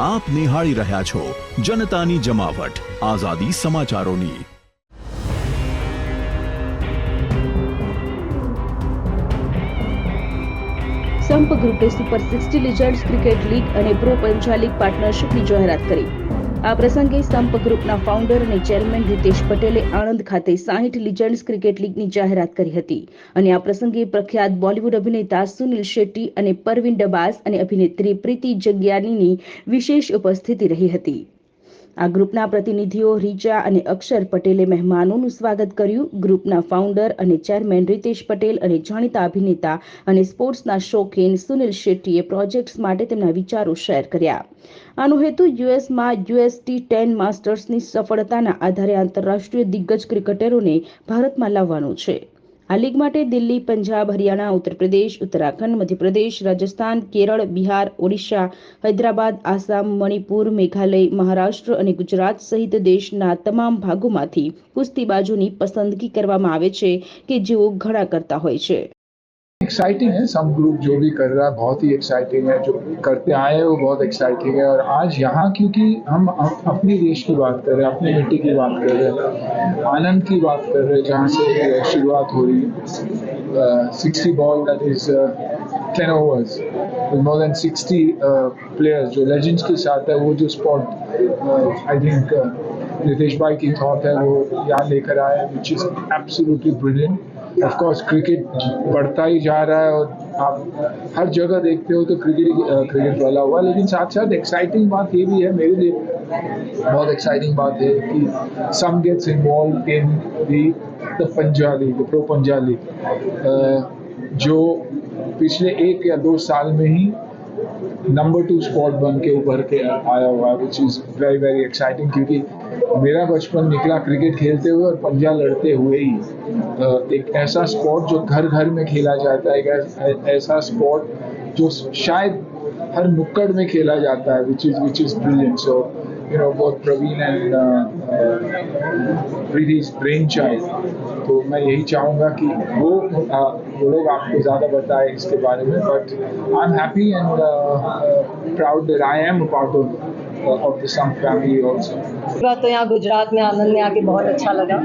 આપ નિહાળી રહ્યા છો જનતાની જમાવટ. આઝાદી સમાચારોની. સંપ ગ્રુપે super sixty legends cricket league અને પ્રો પંચા લીગ પાર્ટનરશિપની જાહેરાત કરી. આ પ્રસંગે સંપ ગ્રુપના ફાઉન્ડર અને ચેરમેન રીતેશ પટેલે આણંદ ખાતે સાહીઠ લિજન્ડ્સ ક્રિકેટ લીગની જાહેરાત કરી હતી. અને આ પ્રસંગે પ્રખ્યાત બોલિવૂડ અભિનેતા સુનિલ શેટ્ટી અને પરવીન ડબાસ અને અભિનેત્રી પ્રીતિ જગ્યાનીની વિશેષ ઉપસ્થિતિ રહી હતી. આ ગ્રુપના પ્રતિનિધિઓ રીચા અને અક્ષર પટેલે મહેમાનોનું સ્વાગત કર્યું. ગ્રુપના ફાઉન્ડર અને ચેરમેન રીતેશ પટેલ અને જાણીતા અભિનેતા અને સ્પોર્ટ્સના શોખીન સુનિલ શેટ્ટીએ પ્રોજેક્ટ્સ માટે તેમના વિચારો શેર કર્યા. આનો હેતુ યુએસમાં યુએસટી ટેન માસ્ટર્સની સફળતાના આધારે આંતરરાષ્ટ્રીય દિગ્ગજ ક્રિકેટરોને ભારતમાં લાવવાનો છે. આ લીગ માટે દિલ્હી, પંજાબ, હરિયાણા, ઉત્તરપ્રદેશ, ઉત્તરાખંડ, મધ્યપ્રદેશ, રાજસ્થાન, કેરળ, બિહાર, ઓડિશા, હૈદરાબાદ, આસામ, મણિપુર, મેઘાલય, મહારાષ્ટ્ર અને ગુજરાત સહિત દેશના તમામ ભાગોમાંથી કુસ્તીબાજોની પસંદગી કરવામાં આવે છે કે જેઓ ઘણા કરતા હોય છે. एक्साइटिंग है। सब ग्रुप जो भी कर रहा है, बहुत ही एक्साइटिंग है। जो करते आए हैं, वो बहुत एक्साइटिंग है। और आज यहाँ क्योंकि हम अप- अपनी देश की बात कर रहे हैं, अपनी मिट्टी की बात कर रहे हैं, आनंद की बात कर रहे हैं, जहाँ से शुरुआत हो रही है। Sixty ball that is ten overs more than sixty players जो लेजेंड्स के साथ है, वो जो स्पॉट आई थिंक नितेश भाई की थॉट है, वो यहाँ लेकर आए which is absolutely brilliant of course cricket बढ़ता ही जा रहा है और आप हर जगह देखते हो तो क्रिकेट क्रिकेट वाला हुआ लेकिन साथ साथ एक्साइटिंग बात ये भी है, मेरे लिए बहुत एक्साइटिंग बात है कि some gets involve in the the Panja league the pro Panja league जो पिछले एक या दो साल में ही नंबर टू स्पॉट बन के उभर के आया हुआ है which is very very exciting क्योंकि मेरा बचपन निकला क्रिकेट खेलते हुए और पंजा लड़ते हुए ही। एक ऐसा स्पॉट जो घर घर में खेला जाता है, एक ऐसा स्पॉट जो शायद हर नुक्कड़ में खेला जाता है which is which is brilliant so you know both Praveen and Preeti's brain child तो मैं यही चाहूँगा कि वो वो लोग आपको ज़्यादा बताएँ इसके बारे में but I am happy and proud that I am a part of इस बार तो यहाँ गुजरात में आनंद में आके बहुत अच्छा लगा।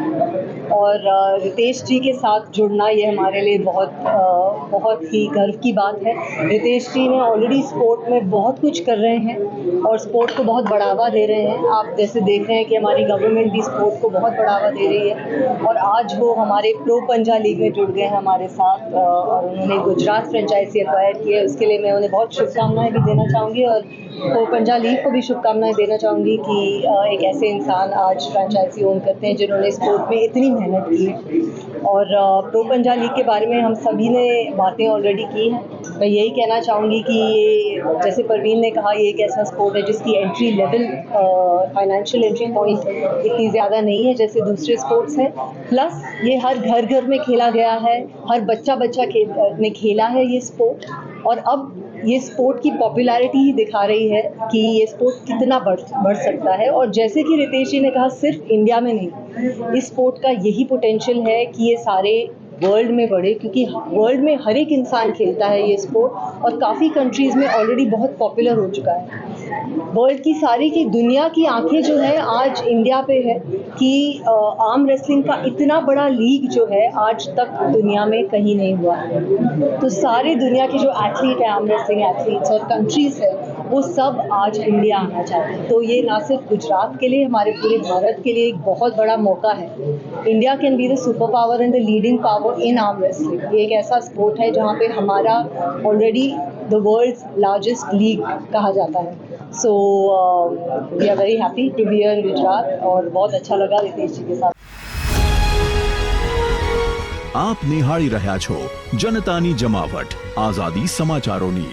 और रितेश जी के साथ जुड़ना ये हमारे लिए बहुत बहुत ही गर्व की बात है। रितेश जी ने ऑलरेडी स्पोर्ट में बहुत कुछ कर रहे हैं और स्पोर्ट को बहुत बढ़ावा दे रहे हैं। आप जैसे देख रहे हैं कि हमारी गवर्नमेंट भी स्पोर्ट को बहुत बढ़ावा दे रही है और आज वो हमारे प्रो पंजा लीग में जुड़ गए हैं हमारे साथ और उन्होंने गुजरात फ्रेंचाइजी एक्वायर की है। उसके लिए मैं उन्हें बहुत शुभकामनाएँ भी देना चाहूँगी और तो पंजा लीग को भी शुभकामनाएँ देना चाहूँगी कि एक ऐसे इंसान आज फ्रेंचाइजी ओन करते हैं जिन्होंने स्पोर्ट में इतनी मेहनत की और प्रो पंजा लीग के बारे में हम सभी ने बातें ऑलरेडी की हैं। मैं यही कहना चाहूँगी कि ये जैसे परवीन ने कहा, ये एक ऐसा स्पोर्ट है जिसकी entry level financial entry point इतनी ज़्यादा नहीं है जैसे दूसरे स्पोर्ट्स हैं। प्लस ये हर घर घर में खेला गया है, हर बच्चा बच्चा खेल, ने खेला है ये स्पोर्ट और अब ये स्पोर्ट की पॉपुलैरिटी ही दिखा रही है कि ये स्पोर्ट कितना बढ़ बढ़ सकता है। और जैसे कि रितेश जी ने कहा, सिर्फ़ इंडिया में नहीं, इस स्पोर्ट का यही पोटेंशियल है कि ये सारे वर्ल्ड में बढ़े, क्योंकि वर्ल्ड में हर एक इंसान खेलता है ये स्पोर्ट और काफ़ी कंट्रीज़ में ऑलरेडी बहुत पॉपुलर हो चुका है। वर्ल्ड की सारी की, दुनिया की आँखें जो है, आज इंडिया पे है कि आर्म रेसलिंग का इतना बड़ा लीग जो है, आज तक दुनिया में कहीं नहीं हुआ है। तो सारी दुनिया के जो एथलीट है आर्म रेसलिंग एथलीट्स और कंट्रीज़ है वो सब आज इंडिया आना चाहते हैं तो ये ना सिर्फ गुजरात के लिए हमारे पूरे भारत के लिए एक बहुत बड़ा मौका है India can be the super power and the leading power in arm wrestling ये एक ऐसा स्पोर्ट है जहाँ पे हमारा already the world's largest league कहा जाता है so we are very happy to be in Gujarat और बहुत अच्छा लगा रितेश जी के साथ આપ નિહાળી રહ્યા છો જનતાની જમાવટ આઝાદી સમાચારોની